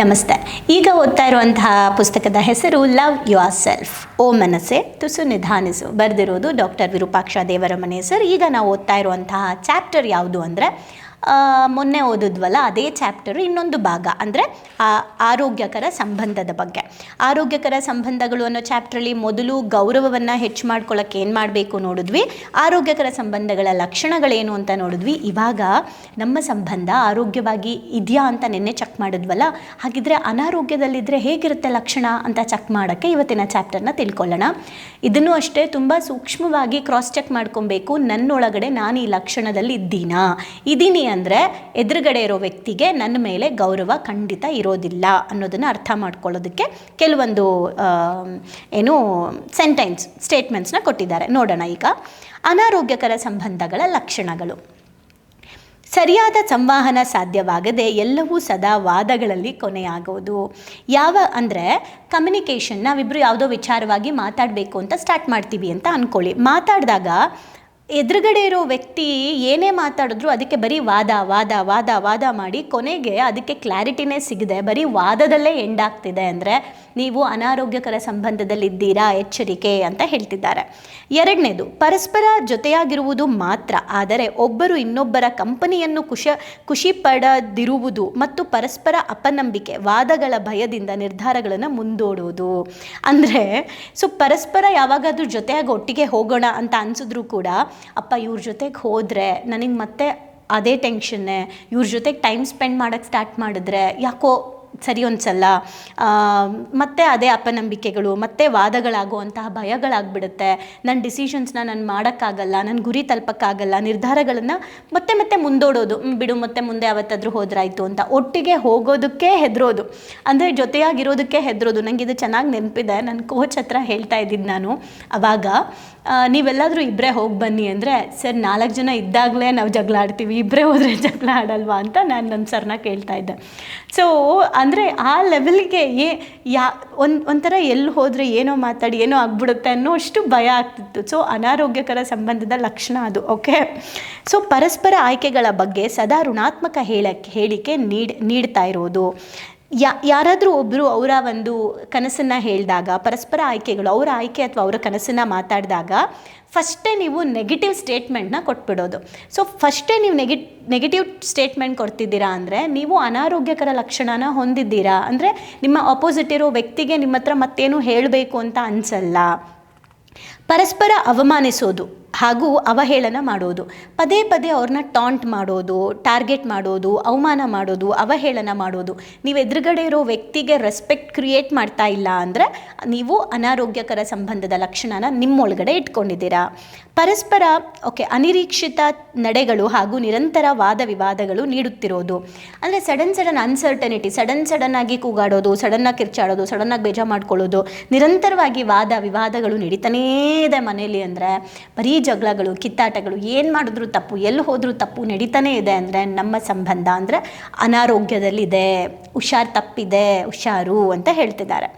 ನಮಸ್ತೆ. ಈಗ ಓದ್ತಾ ಇರುವಂತಹ ಪುಸ್ತಕದ ಹೆಸರು ಲವ್ ಯುವರ್ ಸೆಲ್ಫ್ ಓ ಮನಸ್ಸೆ ತುಸು ನಿಧಾನಿಸು. ಬರೆದಿರೋದು ಡಾಕ್ಟರ್ ವಿರೂಪಾಕ್ಷ ದೇವರಮನೆ ಸರ್. ಈಗ ನಾವು ಓದ್ತಾ ಇರುವಂತಹ ಚಾಪ್ಟರ್ ಯಾವುದು ಅಂದರೆ ಮೊನ್ನೆ ಓದಿದ್ವಲ್ಲ, ಅದೇ ಚಾಪ್ಟರ್ ಇನ್ನೊಂದು ಭಾಗ, ಅಂದರೆ ಆರೋಗ್ಯಕರ ಸಂಬಂಧದ ಬಗ್ಗೆ. ಆರೋಗ್ಯಕರ ಸಂಬಂಧಗಳು ಅನ್ನೋ ಚಾಪ್ಟ್ರಲ್ಲಿ ಮೊದಲು ಗೌರವವನ್ನು ಹೆಚ್ಚು ಮಾಡ್ಕೊಳ್ಳೋಕೆ ಏನು ಮಾಡಬೇಕು ನೋಡಿದ್ವಿ. ಆರೋಗ್ಯಕರ ಸಂಬಂಧಗಳ ಲಕ್ಷಣಗಳೇನು ಅಂತ ನೋಡಿದ್ವಿ. ಇವಾಗ ನಮ್ಮ ಸಂಬಂಧ ಆರೋಗ್ಯವಾಗಿ ಇದೆಯಾ ಅಂತ ನಿನ್ನೆ ಚೆಕ್ ಮಾಡಿದ್ವಲ್ಲ, ಹಾಗಿದ್ರೆ ಅನಾರೋಗ್ಯದಲ್ಲಿದ್ದರೆ ಹೇಗಿರುತ್ತೆ ಲಕ್ಷಣ ಅಂತ ಚೆಕ್ ಮಾಡೋಕ್ಕೆ ಇವತ್ತಿನ ಚಾಪ್ಟರ್ನ ತಿಳ್ಕೊಳ್ಳೋಣ. ಇದನ್ನು ಅಷ್ಟೇ ತುಂಬ ಸೂಕ್ಷ್ಮವಾಗಿ ಕ್ರಾಸ್ ಚೆಕ್ ಮಾಡ್ಕೊಬೇಕು. ನನ್ನೊಳಗಡೆ ನಾನು ಈ ಲಕ್ಷಣದಲ್ಲಿ ಇದ್ದೀನಾ ಇದ್ದೀನಿ ಅಂದರೆ ಎದುರುಗಡೆ ಇರೋ ವ್ಯಕ್ತಿಗೆ ನನ್ನ ಮೇಲೆ ಗೌರವ ಖಂಡಿತ ಇರೋದಿಲ್ಲ ಅನ್ನೋದನ್ನು ಅರ್ಥ ಮಾಡ್ಕೊಳ್ಳೋದಕ್ಕೆ ಕೆಲವೊಂದು ಏನು ಸೆಂಟೆನ್ಸ್ ಸ್ಟೇಟ್ಮೆಂಟ್ಸ್ನ ಕೊಟ್ಟಿದ್ದಾರೆ. ನೋಡೋಣ ಈಗ. ಅನಾರೋಗ್ಯಕರ ಸಂಬಂಧಗಳ ಲಕ್ಷಣಗಳು. ಸರಿಯಾದ ಸಂವಹನ ಸಾಧ್ಯವಾಗದೆ ಎಲ್ಲವೂ ಸದಾ ವಾದಗಳಲ್ಲಿ ಕೊನೆಯಾಗೋದು. ಯಾವ ಅಂದರೆ ಕಮ್ಯುನಿಕೇಷನ್ ನಾವಿಬ್ಬರು ಯಾವುದೋ ವಿಚಾರವಾಗಿ ಮಾತಾಡಬೇಕು ಅಂತ ಸ್ಟಾರ್ಟ್ ಮಾಡ್ತೀವಿ ಅಂತ ಅಂದ್ಕೊಳ್ಳಿ ಮಾತಾಡಿದಾಗ ಎದುರುಗಡೆ ಇರೋ ವ್ಯಕ್ತಿ ಏನೇ ಮಾತಾಡಿದ್ರು ಅದಕ್ಕೆ ಬರೀ ವಾದ ವಾದ ವಾದ ವಾದ ಮಾಡಿ ಕೊನೆಗೆ ಅದಕ್ಕೆ ಕ್ಲಾರಿಟಿನೇ ಸಿಗದೆ. ಬರೀ ವಾದದಲ್ಲೇ ಎಂಡ್ ಆಗ್ತಿದೆ ಅಂದರೆ ನೀವು ಅನಾರೋಗ್ಯಕರ ಸಂಬಂಧದಲ್ಲಿದ್ದೀರಾ? ಎಚ್ಚರಿಕೆ ಅಂತ ಹೇಳ್ತಿದ್ದಾರೆ. ಎರಡನೇದು, ಪರಸ್ಪರ ಜೊತೆಯಾಗಿರುವುದು ಮಾತ್ರ, ಆದರೆ ಒಬ್ಬರು ಇನ್ನೊಬ್ಬರ ಕಂಪನಿಯನ್ನು ಖುಷ ಖುಷಿ ಪಡದಿರುವುದು ಮತ್ತು ಪರಸ್ಪರ ಅಪನಂಬಿಕೆ, ವಾದಗಳ ಭಯದಿಂದ ನಿರ್ಧಾರಗಳನ್ನು ಮುಂದೂಡುವುದು. ಅಂದರೆ, ಸೊ ಪರಸ್ಪರ ಯಾವಾಗಾದ್ರೂ ಜೊತೆಯಾಗಿ ಒಟ್ಟಿಗೆ ಹೋಗೋಣ ಅಂತ ಅನಿಸಿದ್ರು ಕೂಡ ಅಪ್ಪ, ಇವ್ರ ಜೊತೆಗೆ ಹೋದರೆ ನನಗೆ ಮತ್ತೆ ಅದೇ ಟೆನ್ಷನ್ನೇ ಇವ್ರ ಜೊತೆಗೆ ಟೈಮ್ ಸ್ಪೆಂಡ್ ಮಾಡೋಕ್ಕೆ ಸ್ಟಾರ್ಟ್ ಮಾಡಿದ್ರೆ ಯಾಕೋ ಸರಿ ಅನ್ಸಲ್ಲ. ಮತ್ತೆ ಅದೇ ಅಪನಂಬಿಕೆಗಳು ಮತ್ತೆ ವಾದಗಳಾಗುವಂತಹ ಭಯಗಳಾಗ್ಬಿಡುತ್ತೆ. ನನ್ನ ಡಿಸಿಷನ್ಸ್ನ ನಾನು ಮಾಡೋಕ್ಕಾಗಲ್ಲ ನನ್ನ ಗುರಿ ತಲುಪಕ್ಕಾಗಲ್ಲ ನಿರ್ಧಾರಗಳನ್ನು ಮತ್ತೆ ಮತ್ತೆ ಮುಂದೋಡೋದು. ಬಿಡು ಮತ್ತೆ ಮುಂದೆ ಯಾವತ್ತಾದ್ರೂ ಹೋದ್ರಾಯ್ತು ಅಂತ. ಒಟ್ಟಿಗೆ ಹೋಗೋದಕ್ಕೆ ಹೆದರೋದು. ಅಂದರೆ ಜೊತೆಯಾಗಿರೋದಕ್ಕೆ ಹೆದರೋದು. ನನಗೆ ಇದು ಚೆನ್ನಾಗಿ ನೆನಪಿದೆ. ನನ್ನ ಕೋಚ್ ಹತ್ರ ಹೇಳ್ತಾ ಇದ್ದಿದ್ದು ನಾನು. ಅವಾಗ ಆ, ನೀವೆಲ್ಲಾದರೂ ಇಬ್ಬರೇ ಹೋಗಿ ಬನ್ನಿ ಅಂದರೆ ಸರ್ ನಾಲ್ಕು ಜನ ಇದ್ದಾಗಲೇ ನಾವು ಜಗಳ ಆಡ್ತೀವಿ ಇಬ್ಬರೇ ಹೋದರೆ ಜಗಳ ಆಡಲ್ವಾ ಅಂತ ನಾನು ನನ್ನ ಸರ್ನ ಕೇಳ್ತಾ ಇದ್ದೆ. ಸೊ ಅಂದರೆ ಆ ಲೆವೆಲ್ಗೆ ಏ, ಯಾ, ಒಂದು, ಒಂಥರ ಎಲ್ಲಿ ಹೋದರೆ ಏನೋ ಮಾತಾಡಿ, ಏನೋ ಆಗ್ಬಿಡುತ್ತೆ ಅನ್ನೋ ಅಷ್ಟು ಭಯ ಆಗ್ತಿತ್ತು. ಸೊ ಅನಾರೋಗ್ಯಕರ ಸಂಬಂಧದ ಲಕ್ಷಣ ಅದು ಓಕೆ ಸೊ ಪರಸ್ಪರ ಆಯ್ಕೆಗಳ ಬಗ್ಗೆ ಸದಾ ಋಣಾತ್ಮಕ ಹೇಳಕ್ಕೆ ಹೇಳಿಕೆ ನೀಡ್, ನೀಡ್ತಾ ಇರೋದು. ಯಾ, ಯಾರಾದರೂ ಒಬ್ಬರು ಅವರ ಒಂದು ಕನಸನ್ನು ಹೇಳಿದಾಗ, ಪರಸ್ಪರ ಆಯ್ಕೆಗಳು, ಅವರ ಆಯ್ಕೆ ಅಥವಾ ಅವರ ಕನಸನ್ನು ಮಾತಾಡಿದಾಗ, ಫಸ್ಟೇ ನೀವು ನೆಗೆಟಿವ್ ಸ್ಟೇಟ್ಮೆಂಟ್ನ ಕೊಟ್ಬಿಡೋದು. ಸೊ ಫಸ್ಟೇ ನೀವು ನೆಗೆ ನೆಗೆಟಿವ್ ಸ್ಟೇಟ್ಮೆಂಟ್ ಕೊಡ್ತಿದ್ದೀರಾ ಅಂದರೆ, ನೀವು ಅನಾರೋಗ್ಯಕರ ಲಕ್ಷಣನ ಹೊಂದಿದ್ದೀರಾ ಅಂದರೆ, ನಿಮ್ಮ ಅಪೋಸಿಟ್ ಇರೋ ವ್ಯಕ್ತಿಗೆ ನಿಮ್ಮ ಹತ್ರ ಮತ್ತೇನು ಹೇಳಬೇಕು ಅಂತ ಅನಿಸಲ್ಲ. ಪರಸ್ಪರ ಅವಮಾನಿಸೋದು. ಹಾಗೂ ಅವಹೇಳನ ಮಾಡೋದು. ಪದೇ ಪದೇ ಅವ್ರನ್ನ ಟಾಂಟ್ ಮಾಡೋದು ಟಾರ್ಗೆಟ್ ಮಾಡೋದು, ಅವಮಾನ ಮಾಡೋದು, ಅವಹೇಳನ ಮಾಡೋದು. ನೀವು ಎದುರುಗಡೆ ಇರೋ ವ್ಯಕ್ತಿಗೆ ರೆಸ್ಪೆಕ್ಟ್ ಕ್ರಿಯೇಟ್ ಮಾಡ್ತಾ ಇಲ್ಲ ಅಂದರೆ ನೀವು ಅನಾರೋಗ್ಯಕರ ಸಂಬಂಧದ ಲಕ್ಷಣನ ನಿಮ್ಮೊಳಗಡೆ ಇಟ್ಕೊಂಡಿದ್ದೀರಾ. ಪರಸ್ಪರ ಓಕೆ ಅನಿರೀಕ್ಷಿತ ನಡೆಗಳು ಹಾಗೂ ನಿರಂತರ ವಾದ ವಿವಾದಗಳು ನೀಡುತ್ತಿರೋದು. ಅಂದರೆ sudden sudden uncertainty sudden sudden ಆಗಿ ಕೂಗಾಡೋದು ಸಡನ್ನಾಗಿ ಕಿರ್ಚಾಡೋದು ಸಡನ್ನಾಗಿ ಬೇಜಾರು ಮಾಡ್ಕೊಳ್ಳೋದು, ನಿರಂತರವಾಗಿ ವಾದ ವಿವಾದಗಳು ನಡೀತಾನೇ ಇದೆ ಮನೆಯಲ್ಲಿ ಅಂದರೆ ಬರೀ ಜಗಳಗಳು, ಕಿತ್ತಾಟಗಳು, ಏನು ಮಾಡಿದ್ರು ತಪ್ಪು, ಎಲ್ಲಿ ಹೋದರೂ ತಪ್ಪು ನಡೀತಾನೇ ಇದೆ ಅಂದರೆ ನಮ್ಮ ಸಂಬಂಧ ಅಂದರೆ ಅನಾರೋಗ್ಯದಲ್ಲಿದೆ, ಹುಷಾರು ತಪ್ಪಿದೆ, ಹುಷಾರು ಅಂತ ಹೇಳ್ತಿದ್ದಾರೆ.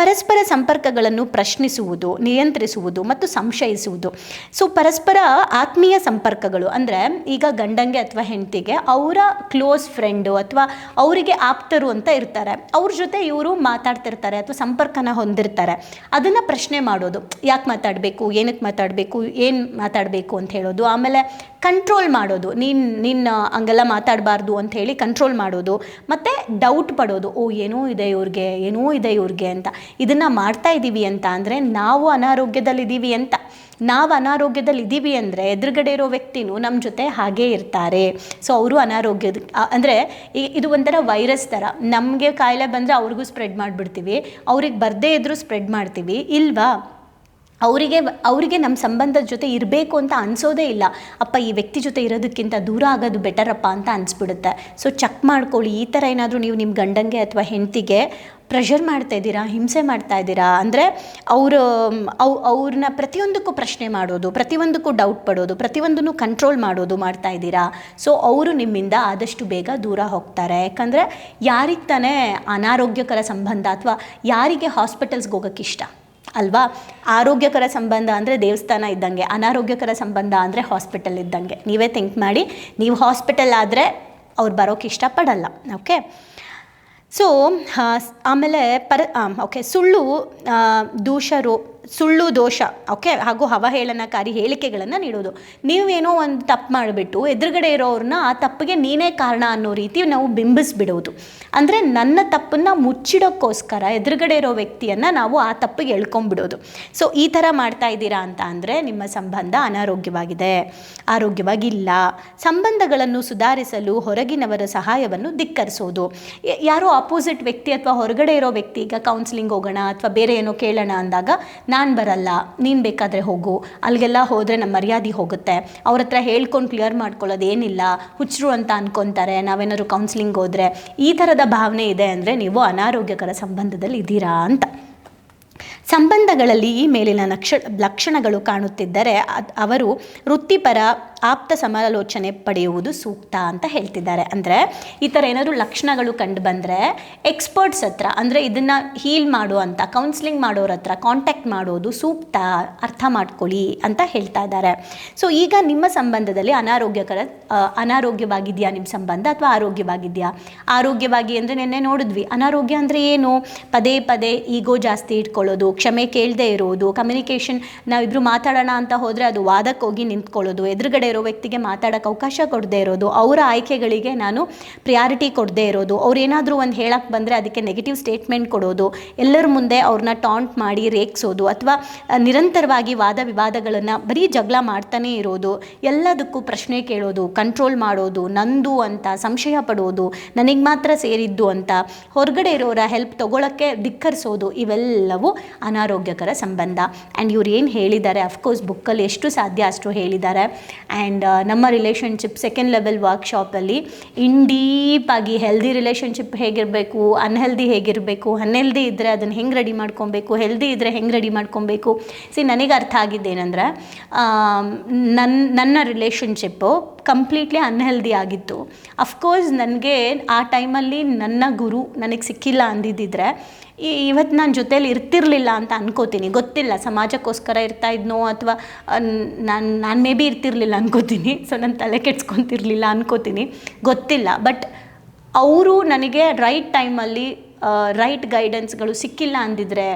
ಪರಸ್ಪರ ಸಂಪರ್ಕಗಳನ್ನು ಪ್ರಶ್ನಿಸುವುದು, ನಿಯಂತ್ರಿಸುವುದು ಮತ್ತು ಸಂಶಯಿಸುವುದು. ಸೊ ಪರಸ್ಪರ ಆತ್ಮೀಯ ಸಂಪರ್ಕಗಳು ಅಂದರೆ ಈಗ ಗಂಡಂಗೆ ಅಥವಾ ಹೆಂಡತಿಗೆ ಅವರ ಕ್ಲೋಸ್ ಫ್ರೆಂಡು ಅಥವಾ ಅವರಿಗೆ ಆಪ್ತರು ಅಂತ ಇರ್ತಾರೆ. ಅವ್ರ ಜೊತೆ ಇವರು ಮಾತಾಡ್ತಿರ್ತಾರೆ ಅಥವಾ ಸಂಪರ್ಕನ ಹೊಂದಿರ್ತಾರೆ. ಅದನ್ನು ಪ್ರಶ್ನೆ ಮಾಡೋದು, ಯಾಕೆ ಮಾತಾಡಬೇಕು ಏನಕ್ಕೆ ಮಾತಾಡಬೇಕು, ಏನು ಮಾತಾಡಬೇಕು ಅಂತ ಹೇಳೋದು, ಆಮೇಲೆ ಕಂಟ್ರೋಲ್ ಮಾಡೋದು. ನೀನು ನಿನ್ನ ಹಂಗೆಲ್ಲ ಮಾತಾಡಬಾರ್ದು ಅಂತ ಹೇಳಿ ಕಂಟ್ರೋಲ್ ಮಾಡೋದು, ಮತ್ತು ಡೌಟ್ ಪಡೋದು. ಓ, ಏನೋ ಇದೆ ಇವ್ರಿಗೆ, ಏನೋ ಇದೆ ಇವ್ರಿಗೆ ಅಂತ. ಇದನ್ನು ಮಾಡ್ತಾ ಇದ್ದೀವಿ ಅಂತ ಅಂದರೆ ನಾವು ಅನಾರೋಗ್ಯದಲ್ಲಿದ್ದೀವಿ ಅಂತ. ನಾವು ಅನಾರೋಗ್ಯದಲ್ಲಿ ಇದ್ದೀವಿ ಅಂದರೆ ಎದುರುಗಡೆ ಇರೋ ವ್ಯಕ್ತಿನೂ ನಮ್ಮ ಜೊತೆ ಹಾಗೇ ಇರ್ತಾರೆ. ಸೊ ಅವರು ಅನಾರೋಗ್ಯದ ಅಂದರೆ ಇದು ಒಂಥರ ವೈರಸ್ ಥರ ನಮಗೆ ಕಾಯಿಲೆ ಬಂದರೆ ಅವ್ರಿಗೂ ಸ್ಪ್ರೆಡ್ ಮಾಡಿಬಿಡ್ತೀವಿ. ಅವ್ರಿಗೆ ಬರದೇ ಇದ್ದರೂ ಸ್ಪ್ರೆಡ್ ಮಾಡ್ತೀವಿ. ಇಲ್ವಾ? ಅವರಿಗೆ ಅವರಿಗೆ ನಮ್ಮ ಸಂಬಂಧದ ಜೊತೆ ಇರಬೇಕು ಅಂತ ಅನಿಸೋದೇ ಇಲ್ಲ. ಅಪ್ಪ, ಈ ವ್ಯಕ್ತಿ ಜೊತೆ ಇರೋದಕ್ಕಿಂತ ದೂರ ಆಗೋದು ಬೆಟರಪ್ಪ ಅಂತ ಅನಿಸ್ಬಿಡುತ್ತೆ. ಸೊ ಚೆಕ್ ಮಾಡ್ಕೊಳ್ಳಿ. ಈ ಥರ ಏನಾದರೂ ನೀವು ನಿಮ್ಮ ಗಂಡಂಗೆ ಅಥವಾ ಹೆಂಡತಿಗೆ ಪ್ರೆಷರ್ ಮಾಡ್ತಾ ಇದ್ದೀರಾ, ಹಿಂಸೆ ಮಾಡ್ತಾ ಇದ್ದೀರಾ, ಅಂದರೆ ಅವರು, ಅವ್ ಅವ್ರನ್ನ ಪ್ರತಿಯೊಂದಕ್ಕೂ ಪ್ರಶ್ನೆ ಮಾಡೋದು, ಪ್ರತಿಯೊಂದಕ್ಕೂ ಡೌಟ್ ಪಡೋದು, ಪ್ರತಿಯೊಂದನ್ನು ಕಂಟ್ರೋಲ್ ಮಾಡೋದು ಮಾಡ್ತಾ ಇದ್ದೀರಾ? ಸೊ ಅವರು ನಿಮ್ಮಿಂದ ಆದಷ್ಟು ಬೇಗ ದೂರ ಹೋಗ್ತಾರೆ. ಯಾಕಂದರೆ ಯಾರಿಗೆ ತಾನೇ ಅನಾರೋಗ್ಯಕರ ಸಂಬಂಧ ಅಥವಾ ಯಾರಿಗೆ ಹಾಸ್ಪಿಟಲ್ಸ್ಗೆ ಹೋಗೋಕ್ಕೆ ಇಷ್ಟ? ಅಲ್ವಾ? ಆರೋಗ್ಯಕರ ಸಂಬಂಧ ಅಂದರೆ ದೇವಸ್ಥಾನ ಇದ್ದಂಗೆ ಅನಾರೋಗ್ಯಕರ ಸಂಬಂಧ ಅಂದರೆ ಹಾಸ್ಪಿಟಲ್ ಇದ್ದಂಗೆ. ನೀವೇ ಥಿಂಕ್ ಮಾಡಿ. ನೀವು ಹಾಸ್ಪಿಟಲ್ ಆದರೆ ಅವ್ರು ಬರೋಕೆ ಇಷ್ಟಪಡಲ್ಲ ಓಕೆ ಸೊ ಆಮೇಲೆ ಪರ ಓಕೆ ಸುಳ್ಳು ಆ, ದೋಷ ರೋ ಸುಳ್ಳು ದೋಷ ಓಕೆ ಹಾಗೂ ಅವಹೇಳನಕಾರಿ ಹೇಳಿಕೆಗಳನ್ನು ನೀಡೋದು. ನೀವೇನೋ ಒಂದು ತಪ್ಪು ಮಾಡಿಬಿಟ್ಟು ಎದುರುಗಡೆ ಇರೋರನ್ನ ಆ ತಪ್ಪಿಗೆ ನೀನೇ ಕಾರಣ ಅನ್ನೋ ರೀತಿ ನಾವು ಬಿಂಬಿಸ್ಬಿಡೋದು. ಅಂದರೆ ನನ್ನ ತಪ್ಪನ್ನು ಮುಚ್ಚಿಡೋಕ್ಕೋಸ್ಕರ ಎದುರುಗಡೆ ಇರೋ ವ್ಯಕ್ತಿಯನ್ನು ನಾವು ಆ ತಪ್ಪಿಗೆ ಎಳ್ಕೊಂಬಿಡೋದು. ಸೊ ಈ ಥರ ಮಾಡ್ತಾ ಇದ್ದೀರಾ ಅಂತ ಅಂದರೆ ನಿಮ್ಮ ಸಂಬಂಧ ಅನಾರೋಗ್ಯವಾಗಿದೆ, ಆರೋಗ್ಯವಾಗಿಲ್ಲ, ಸಂಬಂಧಗಳನ್ನು ಸುಧಾರಿಸಲು ಹೊರಗಿನವರ ಸಹಾಯವನ್ನು ಧಿಕ್ಕರಿಸೋದು. ಯಾರೋ ಅಪೋಸಿಟ್ ವ್ಯಕ್ತಿ ಅಥವಾ ಹೊರಗಡೆ ಇರೋ ವ್ಯಕ್ತಿ, ಈಗ ಕೌನ್ಸಿಲಿಂಗ್ ಹೋಗೋಣ ಅಥವಾ ಬೇರೆ ಏನೋ ಕೇಳೋಣ ಅಂದಾಗ ನಾನು ಬರಲ್ಲ, ನೀನು ಬೇಕಾದರೆ ಹೋಗು. ಅಲ್ಲಿಗೆಲ್ಲ ಹೋದರೆ ನಮ್ಮ ಮರ್ಯಾದೆ ಹೋಗುತ್ತೆ. ಅವ್ರ ಹತ್ರ ಹೇಳ್ಕೊಂಡು ಕ್ಲಿಯರ್ ಮಾಡ್ಕೊಳ್ಳೋದು ಏನಿಲ್ಲ. ಹುಚ್ಚರು ಅಂತ ಅಂದ್ಕೊತಾರೆ ನಾವೇನಾದ್ರು ಕೌನ್ಸಿಲಿಂಗ್ ಹೋದರೆ. ಈ ಥರದ ಭಾವನೆ ಇದೆ ಅಂದರೆ ನೀವು ಅನಾರೋಗ್ಯಕರ ಸಂಬಂಧದಲ್ಲಿ ಇದ್ದೀರಾ ಅಂತ. ಸಂಬಂಧಗಳಲ್ಲಿ ಈ ಮೇಲಿನ ಲಕ್ಷ ಲಕ್ಷಣಗಳು ಕಾಣುತ್ತಿದ್ದರೆ ಅವರು ವೃತ್ತಿಪರ, ಆಪ್ತ ಸಮಾಲೋಚನೆ ಪಡೆಯುವುದು ಸೂಕ್ತ ಅಂತ ಹೇಳ್ತಿದ್ದಾರೆ. ಅಂದರೆ ಈ ಥರ ಏನಾದರೂ ಲಕ್ಷಣಗಳು ಕಂಡು ಬಂದರೆ ಎಕ್ಸ್ಪರ್ಟ್ಸ್ ಹತ್ರ, ಅಂದರೆ ಇದನ್ನು ಹೀಲ್ ಮಾಡುವಂಥ ಕೌನ್ಸಿಲಿಂಗ್ ಮಾಡೋರ ಹತ್ರ ಕಾಂಟ್ಯಾಕ್ಟ್ ಮಾಡೋದು ಸೂಕ್ತ, ಅರ್ಥ ಮಾಡ್ಕೊಳ್ಳಿ ಅಂತ ಹೇಳ್ತಾ ಇದ್ದಾರೆ. ಸೊ ಈಗ ನಿಮ್ಮ ಸಂಬಂಧದಲ್ಲಿ ಅನಾರೋಗ್ಯಕರ ಅನಾರೋಗ್ಯವಾಗಿದೆಯಾ ನಿಮ್ಮ ಸಂಬಂಧ ಅಥವಾ ಆರೋಗ್ಯವಾಗಿದೆಯಾ? ಆರೋಗ್ಯವಾಗಿ ಅಂದರೆ ನಿನ್ನೆ ನೋಡಿದ್ವಿ. ಅನಾರೋಗ್ಯ ಅಂದರೆ ಏನು? ಪದೇ ಪದೇ ಈಗೋ ಜಾಸ್ತಿ ಇಟ್ಕೊಳ್ಳೋದು ಕ್ಷಮೆ ಕೇಳದೆ ಇರೋದು ಕಮ್ಯುನಿಕೇಷನ್ ನಾವಿಬ್ರು ಮಾತಾಡೋಣ ಅಂತ ಹೋದರೆ ಅದು ವಾದಕ್ಕೆ ಹೋಗಿ ನಿಂತ್ಕೊಳ್ಳೋದು, ಎದುರುಗಡೆ ಇರೋ ವ್ಯಕ್ತಿಗೆ ಮಾತಾಡೋಕ್ಕೆ ಅವಕಾಶ ಕೊಡದೇ ಇರೋದು, ಅವರ ಆಯ್ಕೆಗಳಿಗೆ ನಾನು ಪ್ರಿಯಾರಿಟಿ ಕೊಡದೇ ಇರೋದು, ಅವ್ರು ಏನಾದರೂ ಒಂದು ಹೇಳಕ್ಕೆ ಬಂದರೆ ಅದಕ್ಕೆ ನೆಗೆಟಿವ್ ಸ್ಟೇಟ್ಮೆಂಟ್ ಕೊಡೋದು, ಎಲ್ಲರ ಮುಂದೆ ಅವ್ರನ್ನ ಟಾಂಟ್ ಮಾಡಿ ರೇಗಿಸೋದು, ಅಥವಾ ನಿರಂತರವಾಗಿ ವಾದ ವಿವಾದಗಳನ್ನು ಬರೀ ಜಗಳ ಮಾಡ್ತಾನೇ ಇರೋದು, ಎಲ್ಲದಕ್ಕೂ ಪ್ರಶ್ನೆ ಕೇಳೋದು ಕಂಟ್ರೋಲ್ ಮಾಡೋದು, ನಂದು ಅಂತ, ಸಂಶಯ ಪಡೋದು, ನನಗೆ ಮಾತ್ರ ಸೇರಿದ್ದು ಅಂತ, ಹೊರಗಡೆ ಇರೋರ ಹೆಲ್ಪ್ ತಗೊಳ್ಳೋಕ್ಕೆ ಧಿಕ್ಕರಿಸೋದು, ಇವೆಲ್ಲವೂ ಅನಾರೋಗ್ಯಕರ ಸಂಬಂಧ. ಆ್ಯಂಡ್ ಇವ್ರು ಏನು ಹೇಳಿದ್ದಾರೆ ಅಫ್ಕೋರ್ಸ್ ಬುಕ್ಕಲ್ಲಿ ಎಷ್ಟು ಸಾಧ್ಯ ಅಷ್ಟು ಹೇಳಿದ್ದಾರೆ. ಆ್ಯಂಡ್ ನಮ್ಮ ರಿಲೇಷನ್ಶಿಪ್ ಸೆಕೆಂಡ್ ಲೆವೆಲ್ ವರ್ಕ್ಶಾಪಲ್ಲಿ ಇನ್ ಡೀಪ್ ಆಗಿ ಹೆಲ್ದಿ ರಿಲೇಷನ್ಶಿಪ್ ಹೇಗಿರಬೇಕು ಅನ್ಹೆಲ್ದಿ ಹೇಗಿರಬೇಕು ಅನ್ಹೆಲ್ದಿ ಇದ್ದರೆ ಅದನ್ನು ಹೆಂಗೆ ರೆಡಿ ಮಾಡ್ಕೊಬೇಕು ಹೆಲ್ದಿ ಇದ್ದರೆ ಹೆಂಗೆ ರೆಡಿ ಮಾಡ್ಕೊಬೇಕು. ಸಿ ನನಗೆ ಅರ್ಥ ಆಗಿದ್ದೇನೆಂದರೆ ನನ್ನ ನನ್ನ ರಿಲೇಷನ್ಶಿಪ್ಪು ಕಂಪ್ಲೀಟ್ಲಿ ಅನ್ಹೆಲ್ದಿ ಆಗಿತ್ತು. ಅಫ್ಕೋರ್ಸ್ ನನಗೆ ಆ ಟೈಮಲ್ಲಿ ನನ್ನ ಗುರು ನನಗೆ ಸಿಕ್ಕಿಲ್ಲ ಅಂದಿದ್ದಿದ್ರೆ ಈ- ಇವತ್ತು ನಾನು ಜೊತೇಲಿ ಇರ್ತಿರ್ಲಿಲ್ಲ ಅಂತ ಅನ್ಕೋತೀನಿ. ಗೊತ್ತಿಲ್ಲ, ಸಮಾಜಕ್ಕೋಸ್ಕರ ಇರ್ತಾ ಇದ್ನೋ ಅಥವಾ ನಾನು ನಾನು ಮೇ ಬಿ ಇರ್ತಿರ್ಲಿಲ್ಲ ಅನ್ಕೋತೀನಿ. ಸೊ, ನಾನು ತಲೆ ಕೆಡ್ಸ್ಕೊತಿರ್ಲಿಲ್ಲ ಅನ್ಕೋತೀನಿ. ಗೊತ್ತಿಲ್ಲ. ಬಟ್, ಅವರು ನನಗೆ ರೈಟ್ ಟೈಮಲ್ಲಿ ರೈಟ್ ಗೈಡೆನ್ಸ್ಗಳು ಸಿಕ್ಕಿಲ್ಲ ಅಂದಿದ್ರೆ,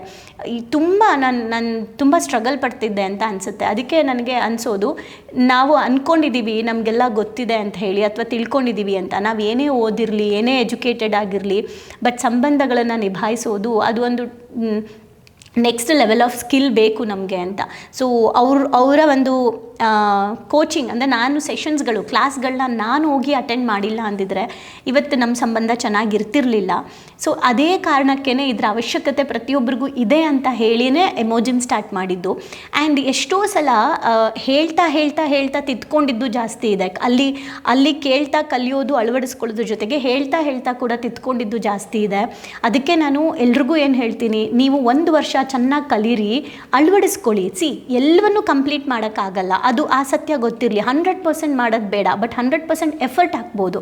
ಈ ತುಂಬ ನಾನು ನಾನು ತುಂಬ ಸ್ಟ್ರಗಲ್ ಪಡ್ತಿದ್ದೆ ಅಂತ ಅನಿಸುತ್ತೆ. ಅದಕ್ಕೆ ನನಗೆ ಅನಿಸೋದು, ನಾವು ಅಂದ್ಕೊಂಡಿದ್ದೀವಿ ನಮಗೆಲ್ಲ ಗೊತ್ತಿದೆ ಅಂತ ಹೇಳಿ ಅಥವಾ ತಿಳ್ಕೊಂಡಿದ್ದೀವಿ ಅಂತ. ನಾವು ಏನೇ ಓದಿರಲಿ, ಏನೇ ಎಜುಕೇಟೆಡ್ ಆಗಿರಲಿ ಬಟ್ ಸಂಬಂಧಗಳನ್ನು ನಿಭಾಯಿಸೋದು, ಅದು ಒಂದು ನೆಕ್ಸ್ಟ್ ಲೆವೆಲ್ ಆಫ್ ಸ್ಕಿಲ್ ಬೇಕು ನಮಗೆ ಅಂತ. ಸೊ ಅವ್ರ, ಅವರ ಒಂದು ಕೋಚಿಂಗ್ ಅಂದರೆ ನಾನು ಸೆಷನ್ಸ್ಗಳು ಕ್ಲಾಸ್ಗಳನ್ನ ನಾನು ಹೋಗಿ ಅಟೆಂಡ್ ಮಾಡಿಲ್ಲ ಅಂದಿದ್ರೆ ಇವತ್ತು ನಮ್ಮ ಸಂಬಂಧ ಚೆನ್ನಾಗಿರ್ತಿರ್ಲಿಲ್ಲ. ಸೊ ಅದೇ ಕಾರಣಕ್ಕೇ ಇದರ ಅವಶ್ಯಕತೆ ಪ್ರತಿಯೊಬ್ಬರಿಗೂ ಇದೆ ಅಂತ ಹೇಳಿನೇ ಎಮೋಜಿನ್ ಸ್ಟಾರ್ಟ್ ಮಾಡಿದ್ದು. ಆ್ಯಂಡ್ ಎಷ್ಟೋ ಸಲ ಹೇಳ್ತಾ ಹೇಳ್ತಾ ಹೇಳ್ತಾ ತಿದ್ಕೊಂಡಿದ್ದು ಜಾಸ್ತಿ ಇದೆ. ಅಲ್ಲಿ ಅಲ್ಲಿ ಕೇಳ್ತಾ ಕಲಿಯೋದು ಅಳವಡಿಸ್ಕೊಳ್ಳೋದ್ರ ಜೊತೆಗೆ ಹೇಳ್ತಾ ಹೇಳ್ತಾ ಕೂಡ ತಿದ್ಕೊಂಡಿದ್ದು ಜಾಸ್ತಿ ಇದೆ. ಅದಕ್ಕೆ ನಾನು ಎಲ್ರಿಗೂ ಏನು ಹೇಳ್ತೀನಿ, ನೀವು ಒಂದು ವರ್ಷ ಚೆನ್ನಾಗಿ ಕಲೀರಿ, ಅಳವಡಿಸ್ಕೊಳ್ಳಿ. ಸಿ ಎಲ್ಲವನ್ನೂ ಕಂಪ್ಲೀಟ್ ಮಾಡೋಕ್ಕಾಗಲ್ಲ. ಅದು ಆ ಸತ್ಯ ಗೊತ್ತಿರಲಿ. ಹಂಡ್ರೆಡ್ ಪರ್ಸೆಂಟ್ ಮಾಡೋದು ಬೇಡ, ಬಟ್ ಹಂಡ್ರೆಡ್ ಪರ್ಸೆಂಟ್ ಎಫರ್ಟ್ ಹಾಕ್ಬೋದು.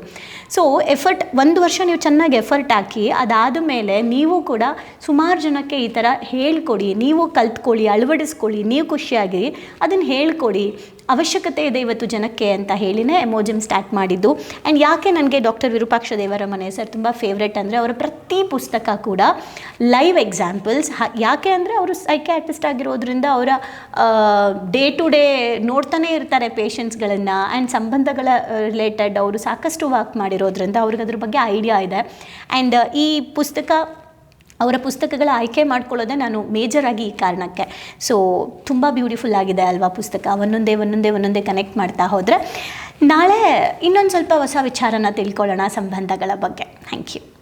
ಸೊ ಎಫರ್ಟ್, ಒಂದು ವರ್ಷ ನೀವು ಚೆನ್ನಾಗಿ ಎಫರ್ಟ್ ಹಾಕಿ, ಅದಾದ ಮೇಲೆ ನೀವು ಕೂಡ ಸುಮಾರು ಜನಕ್ಕೆ ಈ ಥರ ಹೇಳ್ಕೊಡಿ. ನೀವು ಕಲ್ತ್ಕೊಳ್ಳಿ, ಅಳವಡಿಸ್ಕೊಳ್ಳಿ, ನೀವು ಖುಷಿಯಾಗಿ ಅದನ್ನು ಹೇಳ್ಕೊಡಿ. ಅವಶ್ಯಕತೆ ಇದೆ ಇವತ್ತು ಜನಕ್ಕೆ ಅಂತ ಹೇಳಿನೇ ಎಮೋಜಿಮ್ ಸ್ಟಾರ್ಟ್ ಮಾಡಿದ್ದು. ಆ್ಯಂಡ್ ಯಾಕೆ ನನಗೆ ಡಾಕ್ಟರ್ ವಿರೂಪಾಕ್ಷ ದೇವರ ಮನೆ ಸರ್ ತುಂಬ ಫೇವ್ರೆಟ್ ಅಂದರೆ ಅವರ ಪ್ರತಿ ಪುಸ್ತಕ ಕೂಡ ಲೈವ್ ಎಕ್ಸಾಂಪಲ್ಸ್ ಯಾಕೆ ಅಂದರೆ ಅವರು ಸೈಕ್ಯಾಟ್ರಿಸ್ಟ್ ಆಗಿರೋದ್ರಿಂದ ಅವರ ಡೇ ಟು ಡೇ ನೋಡ್ತಾನೆ ಇರ್ತಾರೆ ಪೇಷಂಟ್ಸ್ಗಳನ್ನು ಆ್ಯಂಡ್ ಸಂಬಂಧಗಳ ರಿಲೇಟೆಡ್ ಅವರು ಸಾಕಷ್ಟು ವರ್ಕ್ ಮಾಡಿರೋದ್ರಿಂದ ಅವ್ರಿಗೆ ಅದ್ರ ಬಗ್ಗೆ ಐಡಿಯಾ ಇದೆ. ಆ್ಯಂಡ್ ಈ ಪುಸ್ತಕ ಅವರ ಪುಸ್ತಕಗಳ ಆಯ್ಕೆ ಮಾಡ್ಕೊಳ್ಳೋದೇ ನಾನು ಮೇಜರಾಗಿ ಈ ಕಾರಣಕ್ಕೆ. ಸೊ ತುಂಬ ಬ್ಯೂಟಿಫುಲ್ ಆಗಿದೆ ಅಲ್ವಾ ಪುಸ್ತಕ? ಒಂದೊಂದೇ ಒಂದೊಂದೇ ಒಂದೊಂದೇ ಕನೆಕ್ಟ್ ಮಾಡ್ತಾ ಹೋದರೆ ನಾಳೆ ಇನ್ನೊಂದು ಸ್ವಲ್ಪ ಹೊಸ ವಿಚಾರನ ತಿಳ್ಕೊಳ್ಳೋಣ ಸಂಬಂಧಗಳ ಬಗ್ಗೆ. Thank you